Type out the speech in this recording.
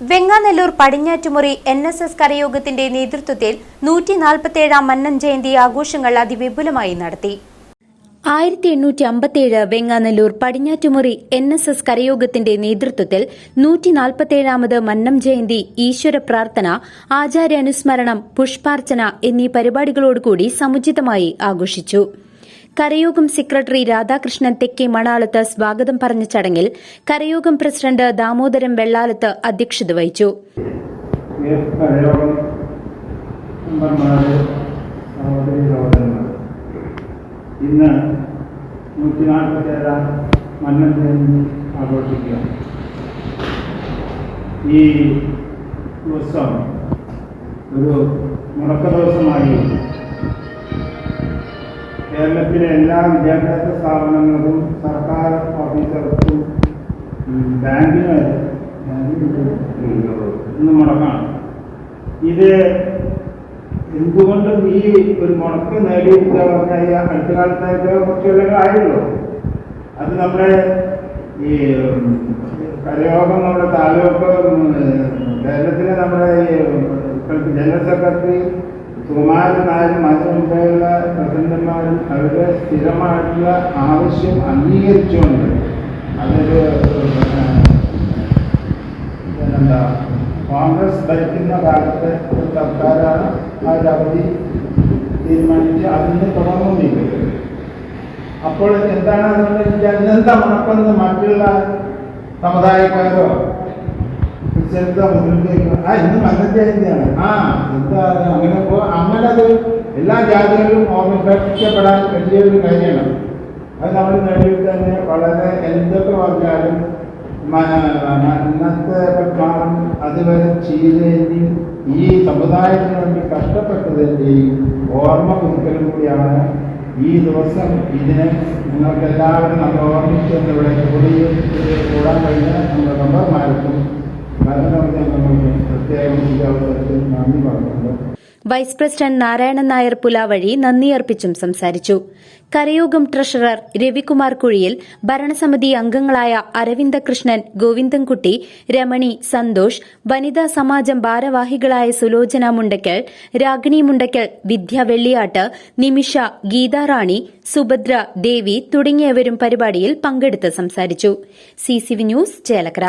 Venganellur Padinjattumuri N S S കരയോഗത്തിന്റെ നേതൃത്വത്തിൽ നൂറ്റി നാൽപ്പത്തിയേഴാം മന്നം ജയന്തി ആഘോഷങ്ങൾ അതിവിപുലമായി നടത്തി. ആയിരത്തി എണ്ണൂറ്റി അമ്പത്തിയേഴ് Venganellur Padinjattumuri N S S കരയോഗത്തിന്റെ നേതൃത്വത്തിൽ നൂറ്റി നാൽപ്പത്തിയേഴാമത് മന്നം ജയന്തി ഈശ്വര പ്രാർത്ഥന ആചാര്യ അനുസ്മരണം പുഷ്പാർച്ചന എന്നീ പരിപാടികളോടുകൂടി സമുചിതമായി ആഘോഷിച്ചു. കരയോഗം സെക്രട്ടറി രാധാകൃഷ്ണൻ തെക്കേ മണാലത്ത് സ്വാഗതം പറഞ്ഞ ചടങ്ങിൽ കരയോഗം പ്രസിഡന്റ് ദാമോദരൻ വെള്ളാലത്ത് അധ്യക്ഷത വഹിച്ചു. ഇന്ന് നൂറ്റി നാൽപ്പത്തേഴാം മന്നം ജയന്തി ആഘോഷിക്കുക. ഈ ദിവസം ഒരു മുടക്ക ദിവസമായി കേരളത്തിലെ എല്ലാ വിദ്യാഭ്യാസ സ്ഥാപനങ്ങൾക്കും സർക്കാർ ഓഫീസർക്കും ബാങ്കിനും ഇന്ന് മുടക്കാണ് ഇത് എന്തുകൊണ്ടും ഈ ഒരു മുടക്ക് നേടിയിട്ടുള്ളവർക്കായി അടുത്ത കാലത്തായിട്ട് കുറച്ച് കൊല്ലങ്ങളായല്ലോ അത് നമ്മുടെ ഈ കരയോഗം നമ്മുടെ താലൂക്ക് കേരളത്തിലെ നമ്മുടെ ഈ ജനറൽ സെക്രട്ടറി സുകുമാരൻ നായരും അതിന് പ്രസിഡന്റുമാരും അവരുടെ സ്ഥിരമായിട്ടുള്ള ആവശ്യം അംഗീകരിച്ചുകൊണ്ട്. അതൊരു എന്താ കോൺഗ്രസ് ഭരിക്കുന്ന കാലത്തെ ഒരു സർക്കാരാണ് ആ ഒരു അവധി തീരുമാനിച്ച് അതിന് തുടർന്നുകൊണ്ടിരിക്കുന്നത് അപ്പോൾ എന്താണ് അതുകൊണ്ട് ജനത മണക്കുന്നത് മറ്റുള്ള സമുദായക്കാരോ? ക്രിസ്ത്യൻസോ മുസ്ലിംസോ ആ ഇന്ന് മന്നജയന്തിയാണ് ആ എന്താ അങ്ങനെ അങ്ങനെ അത് എല്ലാ ജാതികളിലും ഓർമ്മിപ്പിക്കപ്പെടാൻ വലിയൊരു കാര്യമാണ്. അത് നമ്മൾ നേടിയിട്ട് തന്നെ വളരെ എന്തൊക്കെ പറഞ്ഞാലും അന്നത്തെ പ്രകാരം അതുവരെ ചെയ്തതിന്റെയും ഈ സമുദായത്തിന് വേണ്ടി കഷ്ടപ്പെട്ടതിന്റെയും ഓർമ്മ പുതുക്കലും കൂടിയാണ് ഈ ദിവസം ഇതിനെ നിങ്ങൾക്ക് എല്ലാവരും നമ്മൾ ഓർമ്മിച്ചെന്ന് ഇവിടെ കൂടി കൂടാൻ കഴിഞ്ഞ നമ്മുടെ മെമ്പർമാർക്കും നമ്മൾ പ്രത്യേകം ഈ അവസരത്തിൽ നന്ദി പറഞ്ഞുകൊണ്ട് വൈസ് പ്രസിഡന്റ് നാരായണൻ നായർ പുലാവഴി നന്ദി അർപ്പിച്ചും സംസാരിച്ചു. കരയോഗം ട്രഷറർ രവികുമാർ കുഴിയിൽ ഭരണസമിതി അംഗങ്ങളായ അരവിന്ദകൃഷ്ണൻ ഗോവിന്ദൻകുട്ടി രമണി സന്തോഷ് വനിതാ സമാജം ഭാരവാഹികളായ സുലോചന മുണ്ടയ്ക്കൽ രാഗിണി മുണ്ടയ്ക്കൽ വിദ്യ വെള്ളിയാട്ട് നിമിഷ ഗീതാറാണി സുഭദ്ര ദേവി തുടങ്ങിയവരും പരിപാടിയിൽ പങ്കെടുത്ത് സംസാരിച്ചു. CCV news Chelakkara.